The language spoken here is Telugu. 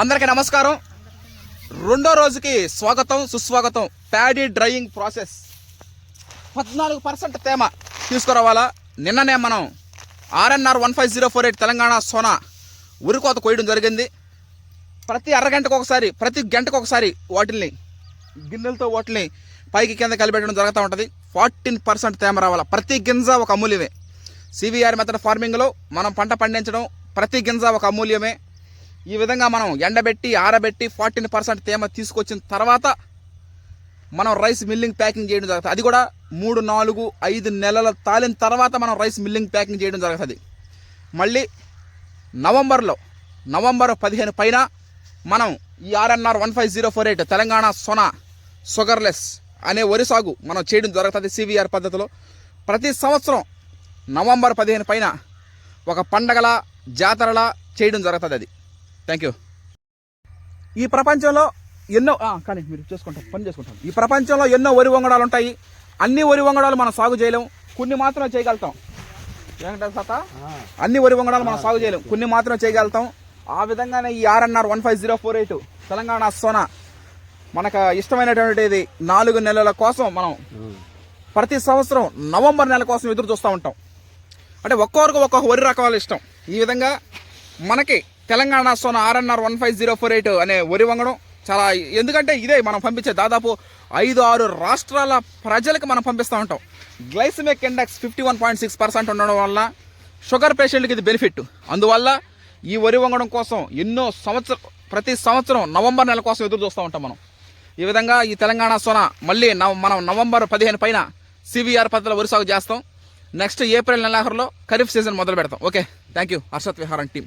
అందరికీ నమస్కారం. రెండో రోజుకి స్వాగతం సుస్వాగతం ప్యాడీ డ్రైయింగ్ ప్రాసెస్. పద్నాలుగు పర్సెంట్ తేమ తీసుకురావాలా? నిన్ననే మనం RNR one five zero four eight Telangana Sona ఉరికోత కోయడం జరిగింది. ప్రతి అరగంటకు ఒకసారి ప్రతి గంటకు ఒకసారి వాటిల్ని గిన్నెలతో వాటిని పైకి కింద కలిపెట్టడం జరుగుతూ ఉంటుంది. ఫార్టీన్ పర్సెంట్ తేమ రావాలా? ప్రతి గింజ ఒక అమూల్యమే. సివిఆర్ మెథడ్ ఫార్మింగ్లో మనం పంట పండించడం ప్రతి గింజ ఒక అమూల్యమే. ఈ విధంగా మనం ఎండబెట్టి ఆరబెట్టి ఫార్టీన్ పర్సెంట్ తేమ తీసుకొచ్చిన తర్వాత మనం రైస్ మిల్లింగ్ ప్యాకింగ్ చేయడం జరుగుతుంది. అది కూడా మూడు నాలుగు ఐదు నెలల తాలిన తర్వాత మనం రైస్ మిల్లింగ్ ప్యాకింగ్ చేయడం జరుగుతుంది. మళ్ళీ నవంబర్లో నవంబర్ పదిహేను పైన మనం ఈ RNR one five zero four eight Telangana Sona sugarless అనే వరి సాగు మనం చేయడం జరుగుతుంది సివిఆర్ పద్ధతిలో. ప్రతి సంవత్సరం నవంబర్ పదిహేను పైన ఒక పండగల జాతరలా చేయడం జరుగుతుంది అది. థ్యాంక్ యూ ఈ ప్రపంచంలో ఎన్నో ఆ, కానీ మీరు చేసుకుంటాం పని చేసుకుంటాం. ఈ ప్రపంచంలో ఎన్నో వరి వంగడాలు ఉంటాయి. అన్ని వరి వంగడాలు మనం సాగు చేయలేం. కొన్ని మాత్రం చేయగలుగుతాం. ఏంటంటే తాత? అన్ని వరి వంగడాలు మనం సాగు చేయలేం. కొన్ని మాత్రం చేయగలుగుతాం. ఆ విధంగానే ఈ RNR one five zero four eight Telangana Sona. మనకు ఇష్టమైనటువంటిది నాలుగు నెలల కోసం మనం ప్రతి సంవత్సరం నవంబర్ నెల కోసం ఎదురు చూస్తూ ఉంటాం. అంటే ఒక్కొక్కరికి ఒక్కొక్క వరి రకాలు ఇష్టం. ఈ విధంగా మనకి Telangana Sona RNR one five zero four eight అనే వరి వంగడం చాలా ఎందుకంటే ఇదే మనం పంపించే దాదాపు ఐదు ఆరు రాష్ట్రాల ప్రజలకు మనం పంపిస్తూ ఉంటాం. Glycemic index fifty one point six percent ఉండడం వల్ల షుగర్ పేషెంట్కి ఇది బెనిఫిట్. అందువల్ల ఈ వరి వంగడం కోసం ఎన్నో సంవత్సరం ప్రతి సంవత్సరం నవంబర్ నెల కోసం ఎదురు చూస్తూ ఉంటాం మనం. ఈ విధంగా ఈ తెలంగాణ సోన మళ్ళీ నవ మనం నవంబర్ పదిహేను పైన సివిఆర్ పద్ధతిలో వరి సాగు చేస్తాం. నెక్స్ట్ ఏప్రిల్ నెలాఖరులో ఖరీఫ్ సీజన్ మొదలు పెడతాం. ఓకే. థ్యాంక్ యూ హర్షత్ విహారం టీం